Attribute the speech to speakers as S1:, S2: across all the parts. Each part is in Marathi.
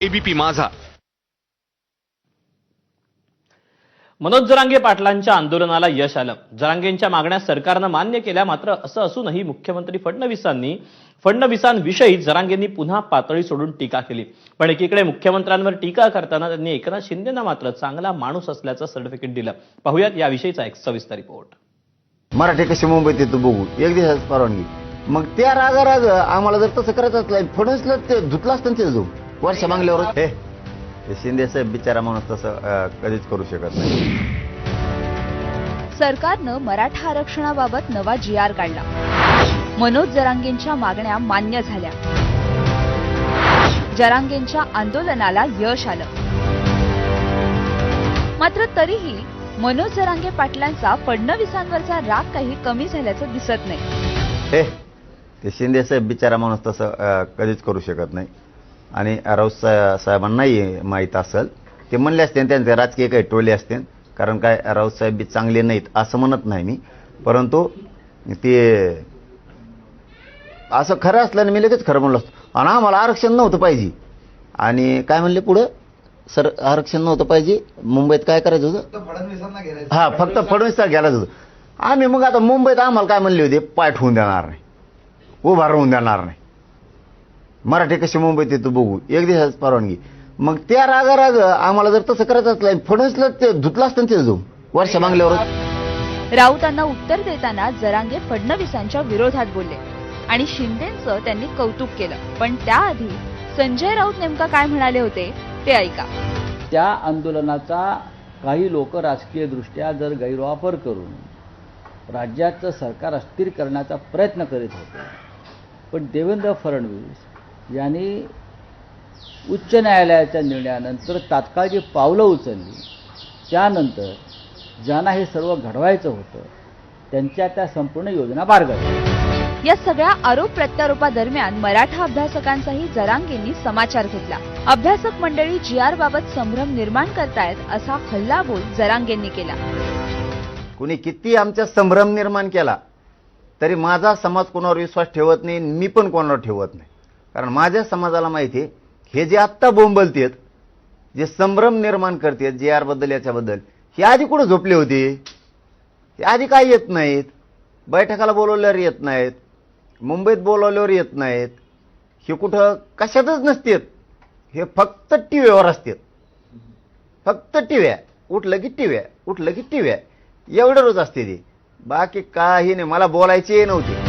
S1: एबीपी माझा.
S2: मनोज जरांगे पाटलांच्या आंदोलनाला यश आलं. जरांगेंच्या मागण्या सरकारनं मान्य केल्या मात्र असं असूनही मुख्यमंत्री फडणवीसांनी फडणवीसांविषयी जरांगेंनी पुन्हा पातळी सोडून टीका केली. पण एकीकडे मुख्यमंत्र्यांवर टीका करताना त्यांनी एकनाथ शिंदेना मात्र चांगला माणूस असल्याचं सर्टिफिकेट दिलं. पाहुयात याविषयीचा एक सविस्तर रिपोर्ट.
S3: मराठी कशी मुंबईत येतो बघू. एक दिवसाची परवानगी. मग त्या रागा राग आम्हाला जर तसं करायचं असलं फडणवीसला ते धुतलं असतं ते जो वर्ष मागल्यावर हे शिंदे साहेब बिचारा माणूस तसं कधीच करू शकत नाही.
S4: सरकारनं मराठा आरक्षणाबाबत नवा जी आर काढला. मनोज जरांगेंच्या मागण्या मान्य झाल्या. जरांगेंच्या आंदोलनाला यश आलं. मात्र तरीही मनोज जरांगे पाटलांचा फडणवीसांवरचा राग काही कमी झाल्याचं दिसत नाही.
S3: हे ते शिंदे साहेब बिचारा माणूस तसं कधीच करू शकत नाही. आणि राऊत सा- साहेबांनाही माहीत असेल. ते म्हणले असते त्यांचे राजकीय काही टोले असते. कारण काय राऊत साहेब बी चांगले नाहीत असं म्हणत नाही मी. परंतु ते असं खरं असल्याने मी लगेच खरं म्हणलो असतो. आणि आम्हाला आरक्षण नव्हतं पाहिजे. आणि काय म्हणले पुढं? सर आरक्षण नव्हतं पाहिजे. मुंबईत काय करायचं होतं? हा फक्त फडणवीसला गेलाच होतं. आम्ही मग आता मुंबईत आम्हाला काय म्हणले होते? पाय ठेवून देणार नाही. उभा राहून देणार नाही. मराठी कशी मुंबईत येतो बघू. एक दिवसाची परवानगी. मग त्या रागा राग आम्हाला जर तसं करायचं असलं फडणवीसला ते धुतलं असतं ना ते जो वर्ष मागल्यावर
S4: राऊतांना उत्तर देताना जरांगे फडणवीसांच्या विरोधात बोलले. आणि शिंदेचं त्यांनी कौतुक केलं. पण त्याआधी संजय राऊत नेमका काय म्हणाले होते ते ऐका.
S5: त्या आंदोलनाचा काही लोक राजकीयदृष्ट्या जर गैरवापर करून राज्याचं सरकार अस्थिर करण्याचा प्रयत्न करीत होते पण देवेंद्र फडणवीस यांनी उच्च न्यायालयाच्या निर्णयानंतर तात्काळ जी पावलं उचलली त्यानंतर ज्यांना हे सर्व घडवायचं होतं त्यांच्या त्या संपूर्ण योजना बारगळल्या
S4: या सगळ्या आरोप प्रत्यारोपादरम्यान मराठा अभ्यासकांचाही जरांगेंनी समाचार घेतला. अभ्यासक मंडळी जी आर बाबत संभ्रम निर्माण करतायत असा हल्लाबोल जरांगेंनी केला.
S3: कुणी किती आमच्या संभ्रम निर्माण केला तरी माझा समाज कोणावर विश्वास ठेवत नाही मी पण कोणावर ठेवत नाही. कारण माझ्या समाजाला माहिती आहे हे जे आत्ता बोंबलतेत जे संभ्रम निर्माण करतेत जे आरबद्दल याच्याबद्दल हे आधी कुठं झोपले होते? हे आधी काय येत नाहीत? बैठकाला बोलवल्यावर येत नाहीत? मुंबईत बोलवल्यावर येत नाहीत? हे कुठं कशातच नसतेत? हे फक्त टी व्हीवर असतात. फक्त टी टिव्या उठलं की टी टिव्या उठलं की टी टिव्या एवढं रोज असते ती. बाकी काही नाही. मला बोलायचे नव्हते.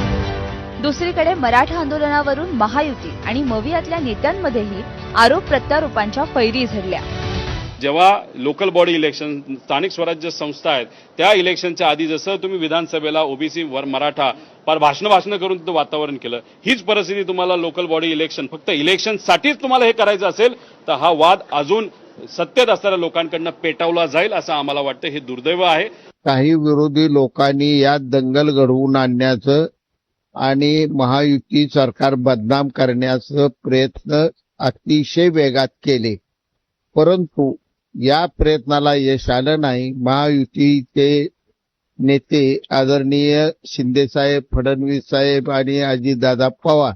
S4: दुसरीकडे मराठा आंदोलनावरून महायुती आणि मवियातल्या नेत्यांमध्येही आरोप प्रत्यारोपांच्या फैरी झडल्या.
S6: जेव्हा लोकल बॉडी इलेक्शन स्थानिक स्वराज्य संस्था आहेत त्या इलेक्शनच्या आधी जसं तुम्ही विधानसभेला ओबीसी वर मराठा फार भाषणं भाषणं करून तिथं वातावरण केलं हीच परिस्थिती तुम्हाला लोकल बॉडी इलेक्शन फक्त इलेक्शनसाठीच तुम्हाला हे करायचं असेल तर हा वाद अजून सत्तेत असणाऱ्या लोकांकडनं पेटवला जाईल असं आम्हाला वाटतं हे दुर्दैव आहे.
S7: काही विरोधी लोकांनी यात दंगल घडवून आणण्याचं आणि महायुती सरकार बदनाम करण्याचं प्रयत्न अतिशय वेगात केले. परंतु या प्रयत्नाला यश आलं नाही. महायुतीचे नेते आदरणीय शिंदेसाहेब फडणवीस साहेब आणि अजितदादा पवार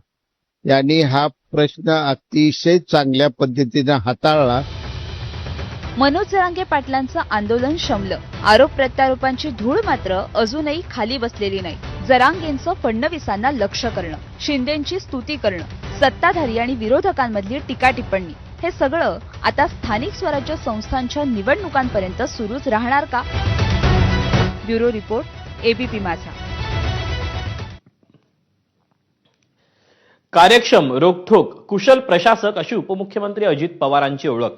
S7: यांनी हा प्रश्न अतिशय चांगल्या पद्धतीने हाताळला.
S4: मनोज जरांगे पाटलांचं आंदोलन शमलं. आरोप प्रत्यारोपांची धूळ मात्र अजूनही खाली बसलेली नाही. जरांगेंचं फडणवीसांना लक्ष करणं शिंदेंची स्तुती करणं सत्ताधारी आणि विरोधकांमधली टीका टिप्पणी हे सगळं आता स्थानिक स्वराज्य संस्थांच्या निवडणुकांपर्यंत सुरूच राहणार का? ब्युरो रिपोर्ट एबीपी माझा.
S2: कार्यक्षम रोखठोक कुशल प्रशासक अशी उपमुख्यमंत्री अजित पवारांची ओळख.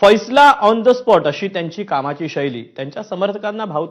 S2: फैसला ऑन द स्पॉट अशी त्यांची कामाची शैली त्यांच्या समर्थकांना भाव